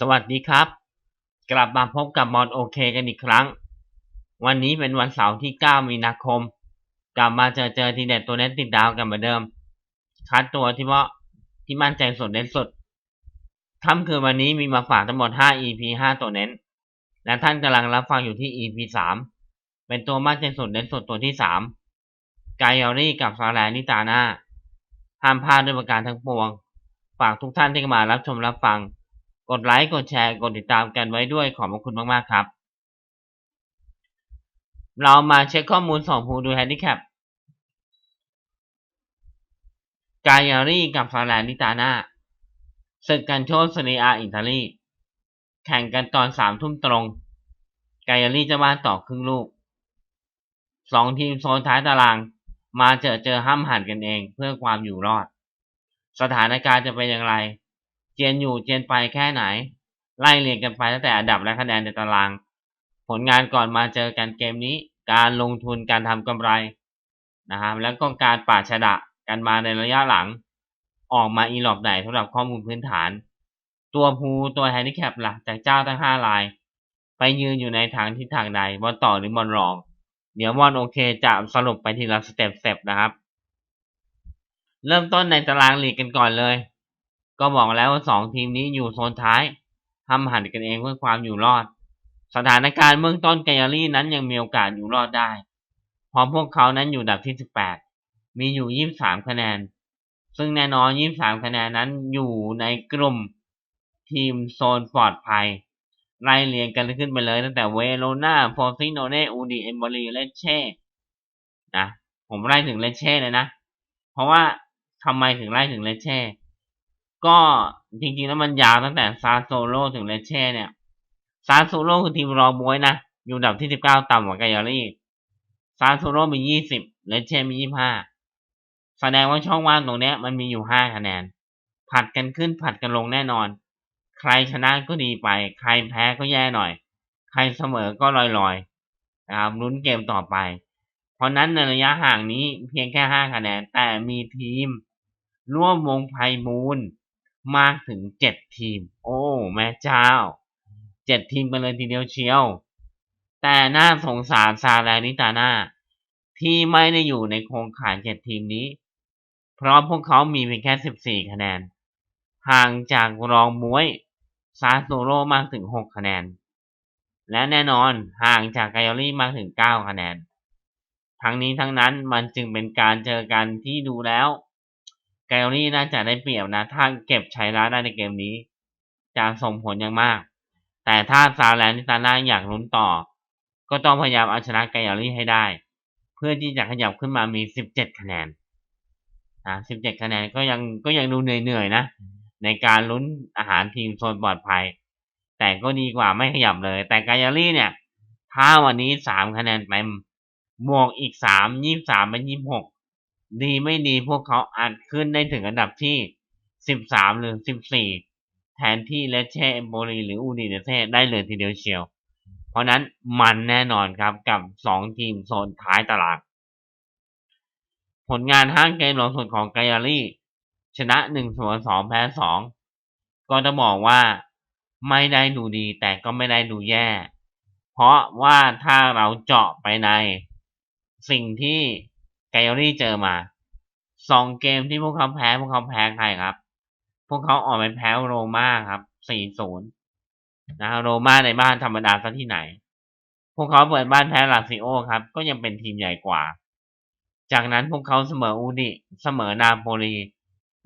สวัสดีครับ กลับมาพบกับบอลโอเคกันอีกครั้ง วันนี้เป็นวันเสาร์ที่ 9 มีนาคม กลับมาเจอเจอทีเด็ดตัวเน้นติดดาวกันเหมือนเดิม คัดตัวที่ว่าที่มั่นใจสุดเน้นสุดค่ำคืนวันนี้มีมาฝากทั้งหมด 5 EP 5 ตัวเน้น และท่านกำลังรับฟังอยู่ที่ EP 3 เป็นตัวมั่นใจสุดเน้นสุดตัวที่ 3 กายอรี่กับซาแลนิตาหน่าห้ามพลาดด้วยประการทั้งปวง ฝากทุกท่านที่มารับชมรับฟัง กดไลค์ กดแชร์ กดติดตามกันไว้ด้วยขอบพระคุณมาก ๆ ครับ เรามาเช็คข้อมูลสองผู้ดูแฮนดิแคปกายารีกับฟาแลนดิตาน่าศึกกันโชว์เซเนียอิตาลี แข่งกันตอนสามทุ่มตรง กายารีจะบ้านต่อครึ่งลูกสองทีมโซนท้ายตาราง มาเจอเจอห้ามหันกันเองเพื่อความอยู่รอด สถานการณ์จะเป็นอย่างไร เจียนอยู่เจียนไปแค่ไหน ไล่เรียงกันไปตั้งแต่อันดับและคะแนนในตาราง ผลงานก่อนมาเจอกันเกมนี้ การลงทุนการทำกำไรนะครับแล้วก็การปาชดะกันมาในระยะหลัง ออกมาอีหลอบไหนสำหรับข้อมูลพื้นฐาน ตัวภูตัวแฮนดิแคปหลักจากเจ้าทั้งห้าลาย ไปยืนอยู่ในทางทิศทางใดบอลต่อหรือบอลรอง เดี๋ยวบอลโอเคจะสรุปไปทีละสเต็ปเต็นะครับ เริ่มต้นในตารางลีกกันก่อนเลย ก็บอกแล้วว่าสองทีมนี้อยู่โซนท้ายทำหันกันเองเพื่อความอยู่รอด สถานการณ์เบื้องต้นไกอรี่นั้นยังมีโอกาสอยู่รอดได้เพราะพวกเขานั้นอยู่ดับที่ 18 มีอยู่ 23 คะแนน ซึ่งแน่นอน 23 คะแนนนั้นอยู่ในกลุ่มทีมโซนปลอดภัย ไล่เรียงกันขึ้นไปเลยตั้งแต่เวโรนาโฟซิโนเนอูดีเอมบอรีเลเช่ นะ ผมไล่ถึงเลเช่เลยนะ เพราะว่าทำไมถึงไล่ถึงเลเช่ ก็จริงๆแล้วมันยาวตั้งแต่ซาโซโลถึงเลเช่เนี่ยซาโซโลคือทีมรอบวยนะ อยู่ดับที่19ต่ำกว่าไกยารี่ซาโซโลมี20เลเช่มี25แสดงว่าช่องว่างตรงนี้มันมีอยู่5คะแนน ผัดกันขึ้นผัดกันลงแน่นอน ใครชนะก็ดีไป ใครแพ้ก็แย่หน่อย ใครเสมอก็ลอยๆนะครับลุ้นเกมต่อไป เพราะนั้นในระยะห่างนี้เพียงแค่5คะแนน แต่มีทีม ร่วมวงไพบูล มากถึง7ทีม โอ้แม่เจ้า7ทีมกันเลยทีเดียวเชียว แต่น่าสงสารซาแลนิตาน่าที่ไม่ได้อยู่ในโครงข่าย7ทีมนี้ เพราะพวกเขามีเพียงแค่14คะแนน ห่างจากรองมวยซาโซโรมากถึง6คะแนน และแน่นอนห่างจากไกอรี่มากถึง9คะแนน ทั้งนี้ทั้งนั้นมันจึงเป็นการเจอกันที่ดูแล้ว ไกลลี่น่าจะได้เปรียบนะ ถ้าเก็บชัยชนะได้ในเกมนี้ จะส่งผลอย่างมาก แต่ถ้าซาแลนดิตาน่าอยากลุ้นต่อ ก็ต้องพยายามเอาชนะไกลลี่ให้ได้ เพื่อที่จะขยับขึ้นมามี 17 คะแนนนะ17 คะแนนก็ยังก็ยังดูเหนื่อยๆนะ ในการลุ้นอาหารทีมโซนปลอดภัย แต่ก็ดีกว่าไม่ขยับเลย แต่ไกลลี่เนี่ยถ้าวันนี้ 3 คะแนนเต็มบวกอีก 3 23เป็น26 ดีไม่ดีพวกเขาอาจขึ้นได้ถึงอันดับที่ 13 หรือ 14 แทนที่เละเช่เอมโบรีหรืออูดีเดเซ่ได้เลยทีเดียวเชียว เพราะนั้นมันแน่นอนครับกับ 2 ทีมโซนท้ายตลาด ผลงานห้างเกมหลังสุดของไกอารี่ ชนะ1เสมอ2แพ้2 ก็จะบอกว่าไม่ได้ดูดีแต่ก็ไม่ได้ดูแย่ เพราะว่าถ้าเราเจาะไปในสิ่งที่ ไกอรี่เจอมาสองเกมที่พวกเขาแพ้ พวกเขาแพ้ใครครับ พวกเขาออกไปแพ้โรม่าครับสี่ศูนย์นะโรม่าในบ้านธรรมดาซะที่ไหน พวกเขาเปิดบ้านแพ้ลาซิโอครับ ก็ยังเป็นทีมใหญ่กว่า จากนั้นพวกเขาเสมออูดิเสมอนาโปลี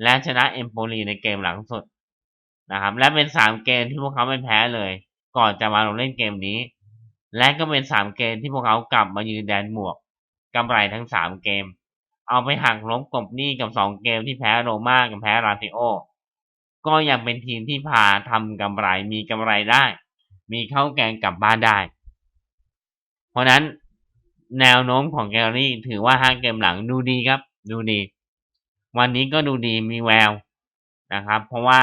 และชนะเอมโปลีในเกมหลังสุดนะครับ และเป็นสามเกมที่พวกเขาไม่แพ้เลย ก่อนจะมาลงเล่นเกมนี้ และก็เป็นสามเกมที่พวกเขากลับมายืนแดนหมวก กำไรทั้งสามเกม เอาไปหักลบกบหนี้กับสองเกมที่แพ้โรม่ากับแพ้ลาซิโอ ก็ยังเป็นทีมที่พาทำกำไรมีกำไรได้ มีเข้าแกงกลับบ้านได้ เพราะนั้นแนวโน้มของแกลลี่ถือว่าห้าเกมหลังดูดีครับ ดูดี วันนี้ก็ดูดีมีแววนะครับ เพราะว่า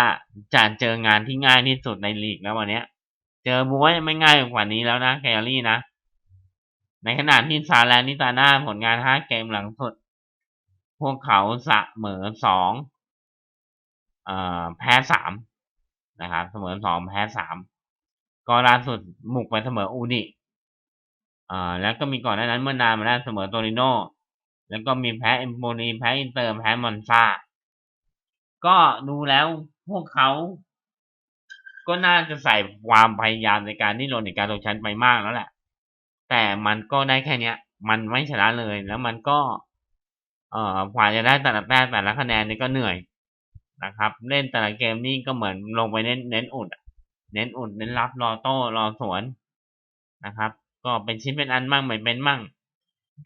จะเจองานที่ง่ายที่สุดในลีกแล้ววันนี้เจอบุ้ยไม่ง่ายกว่านี้แล้วนะแกลลี่นะ ในขณะที่ซาแลนิตาน่าผลงานห้าเกมหลังสุด พวกเขาเสมอสอแพ้สามนะครับ เสมอสองแพ้สามก็ล่าสุดบุกไปเสมออูดิแล้วก็มีก่อนหน้านั้นเมื่อนานมาแล้วเสมอโตริโนแล้วก็มีแพ้เอมโปนีแพ้อินเตอร์แพ้มอนซาก็ดูแล้วพวกเขา ก็น่าจะใส่ความพยายามในการที่ลงในการตกชั้นไปมากแล้วแหละ แต่มันก็ได้แค่เนี้ย มันไม่ชนะเลย แล้วมันก็ เอ่อกว่าจะได้แต่ละแต้มแต่ละคะแนนนี่ก็เหนื่อยนะครับ เล่นแต่ละเกมนี่ก็เหมือนลงไปเน้นเน้นอุดเน้นอุดเน้นรับรอโต้รอสวนนะครับ ก็เป็นชิ้นเป็นอันมั่งไม่เป็นมั่ง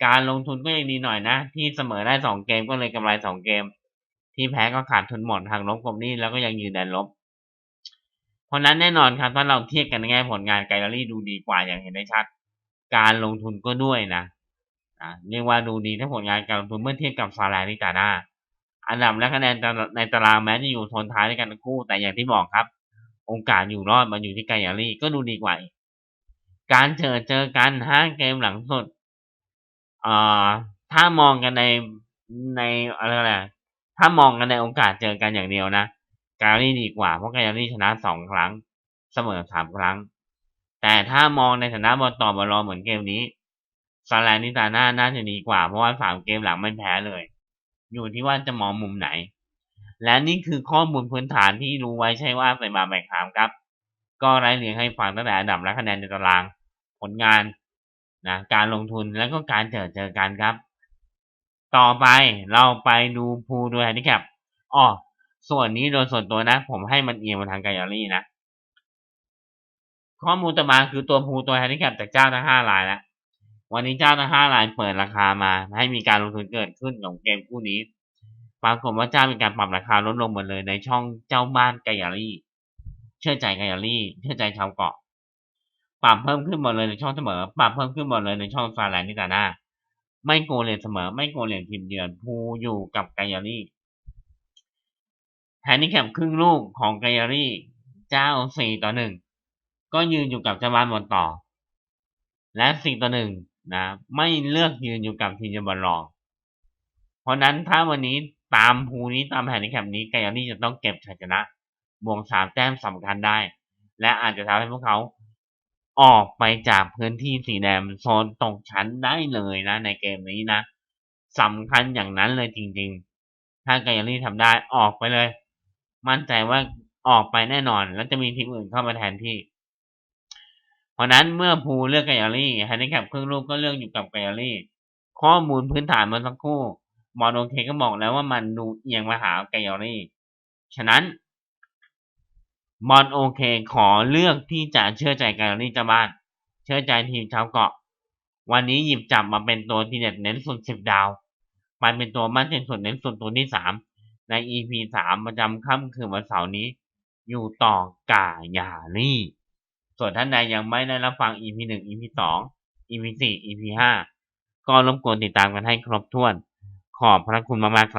การลงทุนก็ยังดีหน่อยนะ ที่เสมอได้สองเกมก็เลยกำไรสองเกม ที่แพ้ก็ขาดทุนหมดทางลบกบหนี้แล้วก็ยังยืนแดนลบเพราะนั้นแน่นอนครับถ้าเราเทียบกันในแง่ผลงานไกลลารี่ดูดีกว่าอย่างเห็นได้ชัด การลงทุนก็ด้วยนะเรียกว่าดูดีถ้าผลงานการลงทุนเมื่อเทียบกับฟาแลนิตาน่าอันดับและคะแนนในตารางแม้จะอยู่โซนท้ายด้วยกันทั้งคู่ แต่อย่างที่บอกครับ โอกาสอยู่รอดมันอยู่ที่ไกลารี่ก็ดูดีกว่าการเจอเจอกันห้าเกมหลังสุดเอ่อถ้ามองกันในในอะไรแหละถ้ามองกันในโอกาสเจอกันอย่างเดียวนะ กาลี่ดีกว่าเพราะกาลี่ชนะสองครั้ง เสมอสามครั้ง แต่ถ้ามองในฐานะบอลต่อบอลรอเหมือนเกมนี้ซาแลนิตาน่าน่าจะดีกว่าเพราะว่าสามเกมหลังไม่แพ้เลย อยู่ที่ว่าจะมองมุมไหน และนี่คือข้อมูลพื้นฐานที่รู้ไว้ใช่ว่าใส่บาแบกขามครับ ก็ไล่เรียงให้ฟังตั้งแต่อันดับและคะแนนในตาราง ผลงานนะการลงทุนแล้วก็การเจอเจอกันครับ ต่อไปเราไปดูพูดูแฮนดิแคปอ๋อส่วนนี้โดยส่วนตัวนะ ผมให้มันเอียงมาทางไกลลี่นะ ข้อมูลต่อมาคือตัวพูตัวแฮนดิแคปจากเจ้าทั้งห้ารายแล้ววันนี้เจ้าทั้งห้ารายเปิดราคามาให้มีการลงทุนเกิดขึ้นของเกมคู่นี้ปรากฏว่าเจ้ามีการปรับราคาลดลงหมดเลยในช่องเจ้าบ้านไกลลี่ เชื่อใจไกลลี่ เชื่อใจชาวเกาะ ปรับเพิ่มขึ้นหมดเลยในช่องเสมอ ปรับเพิ่มขึ้นหมดเลยในช่องซาแลนนิตาน่าไม่โกเลนเสมอ ไม่โกเลนทีมเยือนพูอยู่กับไกยารี่แฮนดิแคปครึ่งลูกของไกยารี่ เจ้าสี่ต่อหนึ่ง ก็ยืนอยู่กับเจ้าบ้านบอลต่อ และสี่งต่อหนึ่งนะไม่เลือกยืนอยู่กับทีมเยือนบอลรองเพราะนั้นถ้าวันนี้ตามพูนี้ตามแฮนดิแคมป์นี้ไกยารี่จะต้องเก็บชัยชนะบวกสามแต้มสำคัญได้ และอาจจะทำให้พวกเขาออกไปจากพื้นที่สีแดงโซนตกชั้นได้เลยนะ ในเกมนี้นะสำคัญอย่างนั้นเลยจริง ๆ ถ้าไกยารี่ทำได้ออกไปเลย มั่นใจว่าออกไปแน่นอน แล้วจะมีทีมอื่นเข้ามาแทนที่ ราะนั้นเมื่อภูเลือกไกยารี่แฮนดิแคปครึ่งลูกก็เลือกอยู่กับไกยารี่ ข้อมูลพื้นฐานมื่อสักครู่มอนโอเคก็บอกแล้วว่ามันดูเอียงมาหาไกยารี่ ฉะนั้นมอนโอเคขอเลือกที่จะเชื่อใจแกลเลอรี่จ้าบ้าน เชื่อใจทีมชาวเกาะ วันนี้หยิบจับมาเป็นตัวที่เด็ดเน้นสุดสิบดาวไปเป็นตัวมั่นใจสุดเน้นสุดตัวที่สามใน EP สามประจำค่ำคืนวันเสาร์นี้ อยู่ต่อกายาลี่ ส่วนท่านใดยังไม่ได้รับฟัง EP หนึ่ง EP สอง EP สี่ EP ห้าก็รบกวนติดตามกันให้ครบถ้วน ขอบพระคุณมากๆครับ